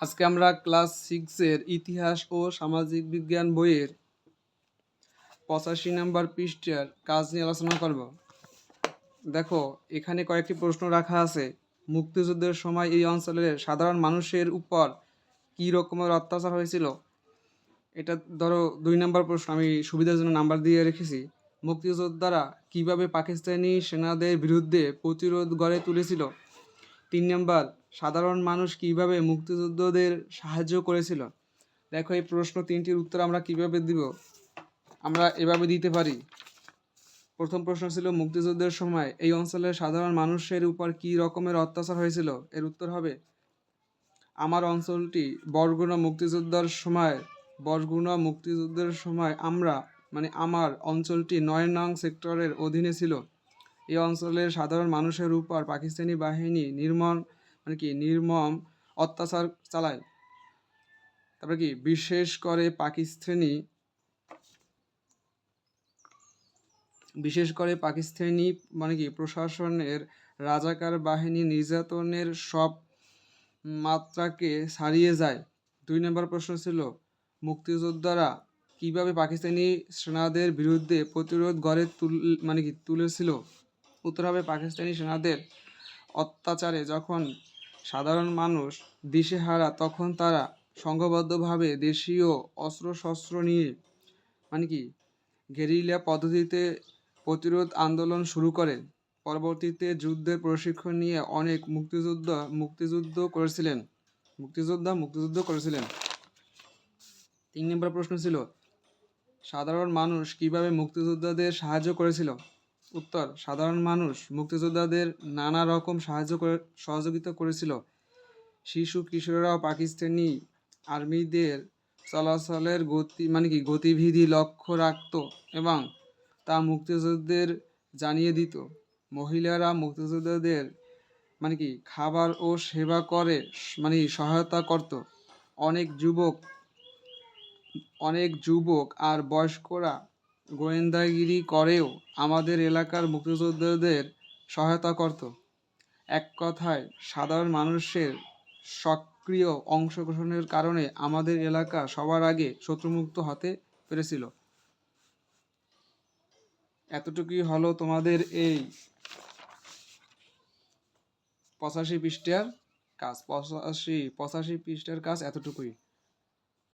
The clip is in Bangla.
আজকে আমরা ক্লাস সিক্সের ইতিহাস ও সামাজিক বিজ্ঞান বইয়ের পঁচাশি নাম্বার পৃষ্ঠার কাজ নিয়ে আলোচনা করব। দেখো, এখানে কয়েকটি প্রশ্ন রাখা আছে। মুক্তিযুদ্ধের সময় এই অঞ্চলের সাধারণ মানুষের উপর কী রকমের অত্যাচার হয়েছিল? এটা ধরো দুই নম্বর প্রশ্ন, আমি সুবিধার জন্য নাম্বার দিয়ে রেখেছি। মুক্তিযোদ্ধারা কীভাবে পাকিস্তানি সেনাদের বিরুদ্ধে প্রতিরোধ গড়ে তুলেছিল? তিন নম্বর, সাধারণ মানুষ কীভাবে মুক্তিযোদ্ধাদের সাহায্য করেছিল? দেখো, এই প্রশ্ন তিনটির উত্তর আমরা কীভাবে দিব? আমরা এভাবে দিতে পারি। প্রথম প্রশ্ন ছিল, মুক্তিযুদ্ধের সময় এই অঞ্চলের সাধারণ মানুষের উপর কী রকমের অত্যাচার হয়েছিল? এর উত্তর হবে, আমার অঞ্চলটি বরগুনা মুক্তিযোদ্ধার সময়, বরগুনা মুক্তিযুদ্ধের সময় আমরা মানে আমার অঞ্চলটি নয় নং সেক্টরের অধীনে ছিল। এই অঞ্চলের সাধারণ মানুষের উপর পাকিস্তানি বাহিনী নির্মম মানে কি, নির্মম অত্যাচার চালায়। তারপরে কি, বিশেষ করে পাকিস্তানি, বিশেষ করে পাকিস্তানি মানে কি, প্রশাসনের রাজাকার বাহিনী নির্যাতনের সব মাত্রাকে ছাড়িয়ে যায়। দুই নম্বর প্রশ্ন ছিল, মুক্তিযোদ্ধারা কীভাবে পাকিস্তানি সেনাদের বিরুদ্ধে প্রতিরোধ গড়ে তুল মানে কি, তুলেছিল? উত্তর হবে পাকিস্তানি সেনাদের অত্যাচারে যখন সাধারণ মানুষ দিশেহারা, তখন তারা সংঘবদ্ধভাবে দেশীয় অস্ত্রশস্ত্র নিয়ে মানে কি, গেরিলা পদ্ধতিতে প্রতিরোধ আন্দোলন শুরু করে। পরবর্তীতে যুদ্ধের প্রশিক্ষণ নিয়ে অনেক মুক্তিযুদ্ধ মুক্তিযুদ্ধ করেছিলেন। মুক্তিযোদ্ধা, মুক্তিযুদ্ধ করেছিলেন। তিন নম্বর প্রশ্ন ছিল, সাধারণ মানুষ কীভাবে মুক্তিযোদ্ধাদের সাহায্য করেছিল? উত্তর, সাধারণ মানুষ মুক্তিযোদ্ধাদের নানা রকম সাহায্য করে, সহযোগিতা করেছিল। শিশু কিশোররাও পাকিস্তানি আর্মিদের চলাচলের গতি মানে কি, গতিবিধি লক্ষ্য রাখত এবং তা মুক্তিযোদ্ধাদের জানিয়ে দিত। মহিলারা মুক্তিযোদ্ধাদের মানে কি, খাবার ও সেবা করে মানে সহায়তা করত। অনেক যুবক অনেক যুবক আর বয়স্করা গোয়েন্দাগিরি করেও আমাদের এলাকার মুক্তিযোদ্ধাদের সহায়তা করত। এক কথায়, সাধারণ মানুষের সক্রিয় অংশগ্রহণের কারণে আমাদের এলাকা সবার আগে শত্রুমুক্ত হতে পেরেছিল। এতটুকুই হলো তোমাদের এই পঁচাশি পৃষ্ঠার কাজ। পঁচাশি পঁচাশি পৃষ্ঠার কাজ এতটুকুই।